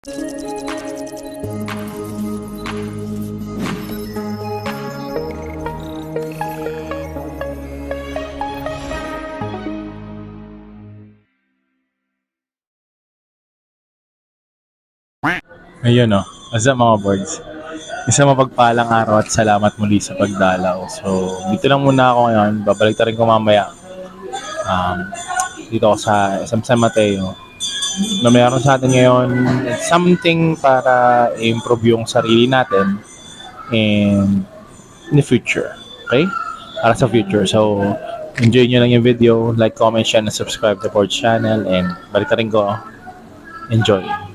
Ayun o. What's up mga boards? Isang mapagpalang araw at salamat muli sa pagdalaw. So, dito lang muna ako ngayon. Babalik ta rin ko mamaya. Um, dito ako sa San Mateo. Na mayroon sa atin ngayon something para improve yung sarili natin in, in the future. Okay? Para sa future. So, enjoy nyo lang yung video. Like, comment, share, and subscribe to our channel. And balik rin ko. Enjoy.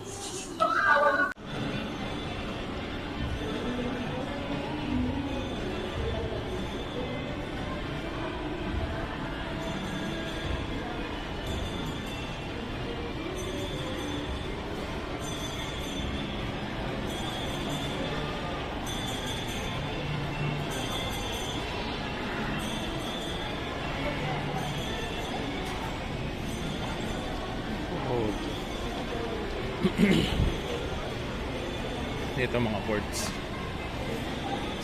Ito mga boards.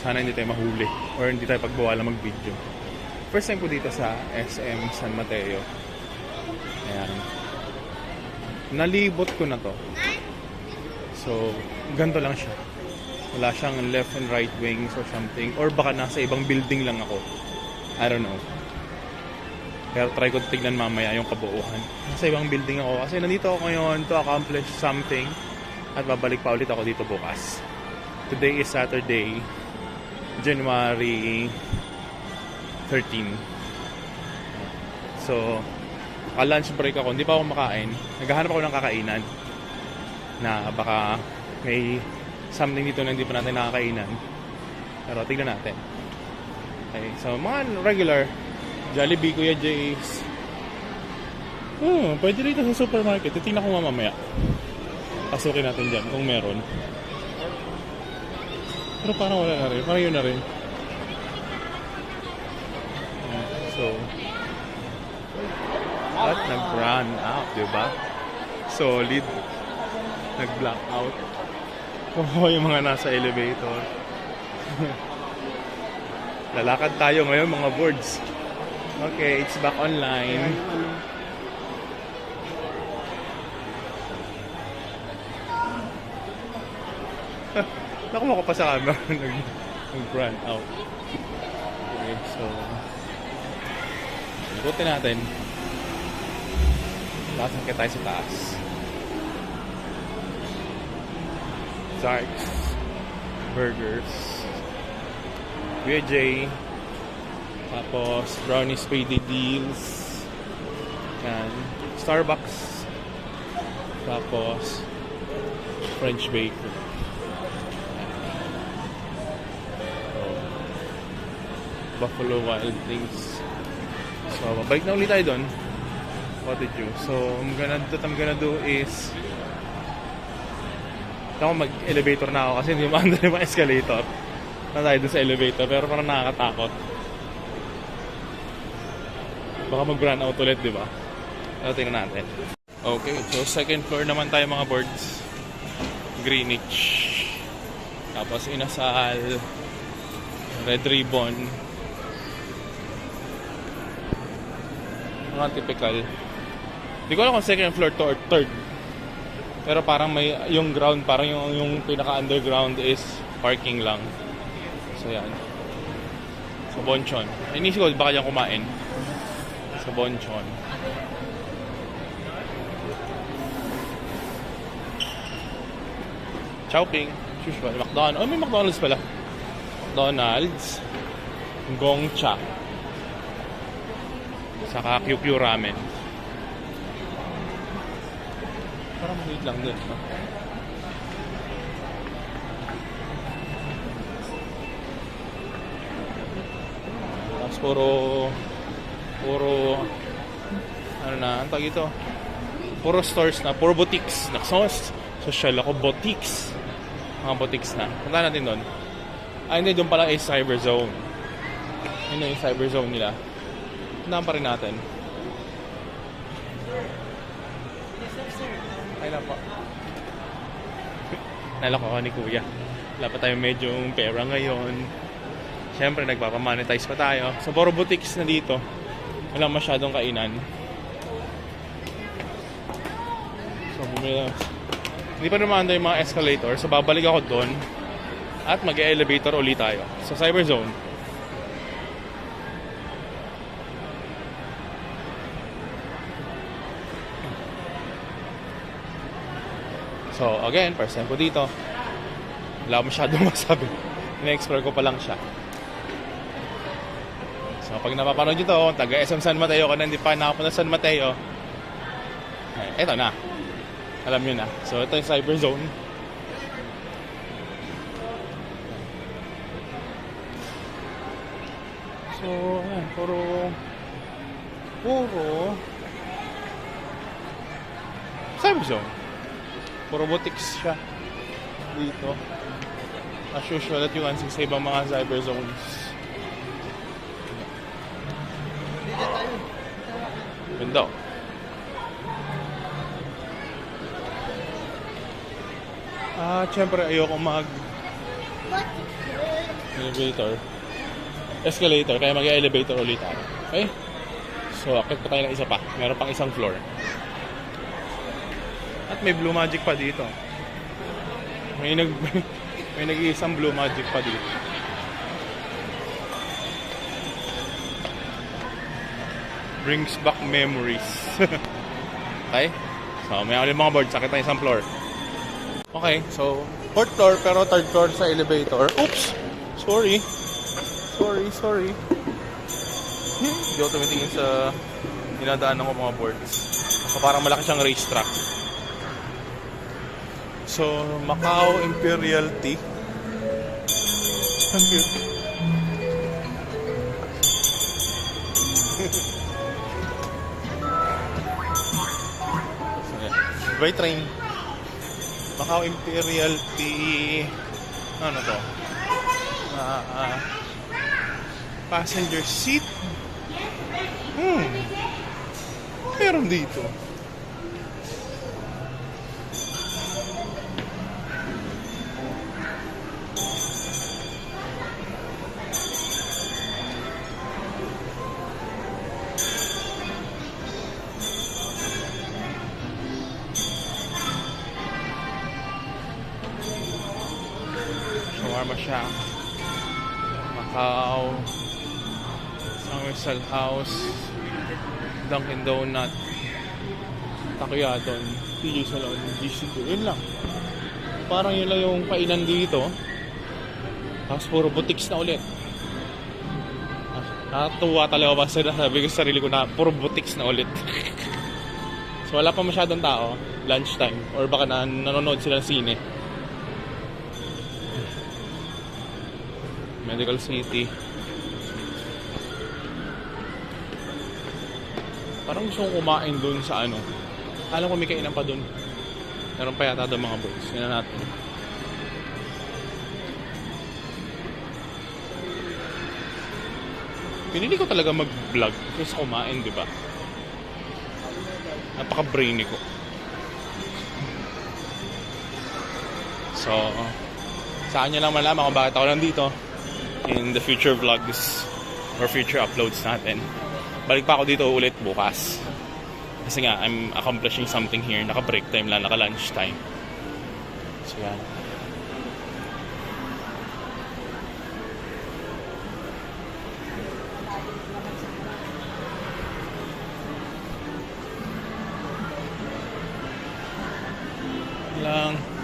Sana hindi tayo mahuli or hindi tayo pagbawalan mag-video. First time ko dito sa SM San Mateo. Ayan. Nalibot ko na to. So, ganito lang siya. Wala siyang left and right wings or something. Or baka nasa ibang building lang ako. I don't know. Pero try ko tignan mamaya yung kabuuan. Nasa ibang building ako. Kasi nandito ako ngayon to accomplish something. At babalik pa ulit ako dito bukas. Today is Saturday, January 13. So, ka-lunch break ako. Hindi pa ako makain. Naghahanap ako ng kakainan. Na baka may something dito na hindi pa natin nakakainan. Pero tignan natin. Okay, so mga regular Jollibee, Kuya J's. Oh, pwede rito sa supermarket. Titingnan ko nga mamaya. Pasukin natin dyan kung meron. Pero parang wala na rin. Parang yun na rin. So, at nag-run out, di ba? Solid. Nag-black out. Oo, yung mga nasa elevator. Lalakad tayo ngayon mga boards. Okay, it's back online. Nakuha ko pa sa camera. Nag- Nag-brand out. Okay, so... Ikutin natin. Lasan ka tayo sa taas. Zarks. Burgers. Kuya J. Tapos, brownie spady deals. Yan. Starbucks. Tapos, French baker. So, Buffalo Wild Things. So, babalik na ulit tayo doon. What did you? So, I'm gonna, what I'm gonna do is ako mag-elevator na ako kasi hindi maanda yung escalator. Na tayo sa elevator pero parang nakakatakot. Baka mag-run out ulit, di ba? Pero tingnan natin. Okay, so second floor naman tayo mga boards. Greenwich. Tapos Inasal. Red Ribbon. Mga typical. Hindi ko alam kung second floor to or third. Pero parang may yung ground, parang yung, yung pinaka-underground is parking lang. So yan. Sa Bonchon. Inisip ko baka diyan kumain. Sa Bonchon. Chowking. Usual. McDonald's. Oh, may McDonald's pala. McDonald's. Gongcha. Saka QQ Ramen. Parang maliit lang din. No? Tapos puro puro ano na, ang tawag ito? Puro stores na, puro boutiques. Naksos, social ako, boutiques. Mga boutiques na. Punta natin doon. Ah, hindi, doon pala is cyber zone. Yun yung cyber zone nila. Puntahan pa rin natin. Ay na po. naloko ako ni Kuya. Wala pa tayong medyo pera ngayon. Siyempre, nagpapamonetize pa tayo. So, puro boutiques na dito. Wala masyadong kainan. So, bumili Hindi pa naman yung mga escalator. So, babalik ako doon. At mag-elevator ulit tayo. Sa Cyber Zone. So, again, first time ko dito. Wala masyadong masabi. Ina-explore ko pa lang siya. So, pag napapanood nyo to, kung taga SM San Mateo ka na hindi pa nakapunta sa San Mateo, eh, eto na. Alam nyo na. So, ito yung Cyber Zone. So, ayan, puro, puro, Cyber Zone. Puro boutiques siya dito. As usual at yung ansing sa ibang mga cyber zones. Oh. Ah, syempre ayoko mag elevator. Escalator, kaya mag-elevator ulit ako. Okay? So, akit pa tayo ng isa pa. Meron pang isang floor. At may blue magic pa dito. May nag may nag-iisang blue magic pa dito. Brings back memories. okay? So, may ulit mga boards. Sakit na isang floor. Okay, so fourth floor pero third floor sa elevator. Oops! Sorry. Sorry, sorry. Hindi ako tumitingin sa dinadaanan ko mga boards. So, parang malaki siyang racetrack. So, Macau Imperial Tea. Ang cute. By train. Macau Imperial Tea. Ano to? Ah, ah, passenger seat. Hmm. Meron dito. Shack. Macau. Summersal House. Dunkin' Donut. Takoyadon. PJ Salon. GC2. Yun lang. Parang yun lang yung kainan dito. Tapos puro boutiques na ulit. Nakatuwa talaga ba sa sabi ko sa sarili ko na puro boutiques na ulit. so wala pa masyadong tao. Lunchtime. Or baka na nanonood sila ng sine. Medical City. Parang gusto kong kumain dun sa ano. Alam ko may kainan pa dun. Meron pa yata doon mga boys. Yan na natin. Pinili ko talaga mag-vlog kasi kumain, di ba? Napaka-brainy ko. So, saan nyo lang malaman kung bakit ako nandito in the future vlogs or future uploads natin. Balik pa ako dito ulit bukas. Kasi nga, I'm accomplishing something here. Naka-break time lang, naka-lunch time. So, yan. lang.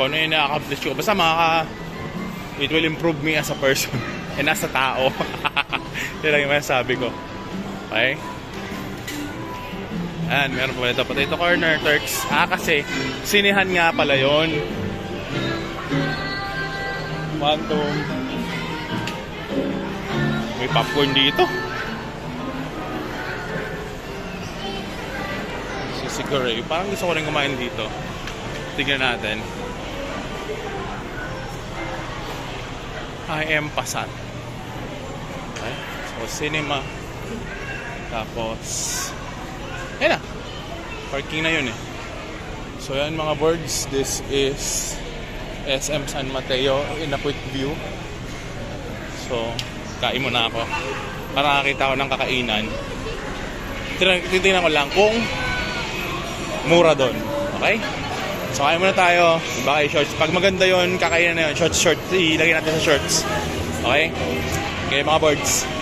Kung ano yung na-accomplish ko. Basta makaka... It will improve me as a person. And as a tao. Yun lang yung masasabi ko. Okay? Ayan, meron pa ito. Potato corner, Turks. Ah, kasi, sinihan nga pala yon. Quantum. May popcorn dito. Sisigure. Parang gusto ko rin kumain dito. Tignan natin. I am Pasat. Okay? So, cinema. Tapos, yan na. Parking na yun eh. So yan mga boards, this is SM San Mateo in a quick view. So, kain muna ako. Para nakakita ko ng kakainan. Titingnan ko lang kung mura doon. Okay? So, kain muna tayo. Baka shorts. Pag maganda yon kakainin na yun. Shorts, shorts. Ilagay natin sa shorts. Okay? Okay, mga boards.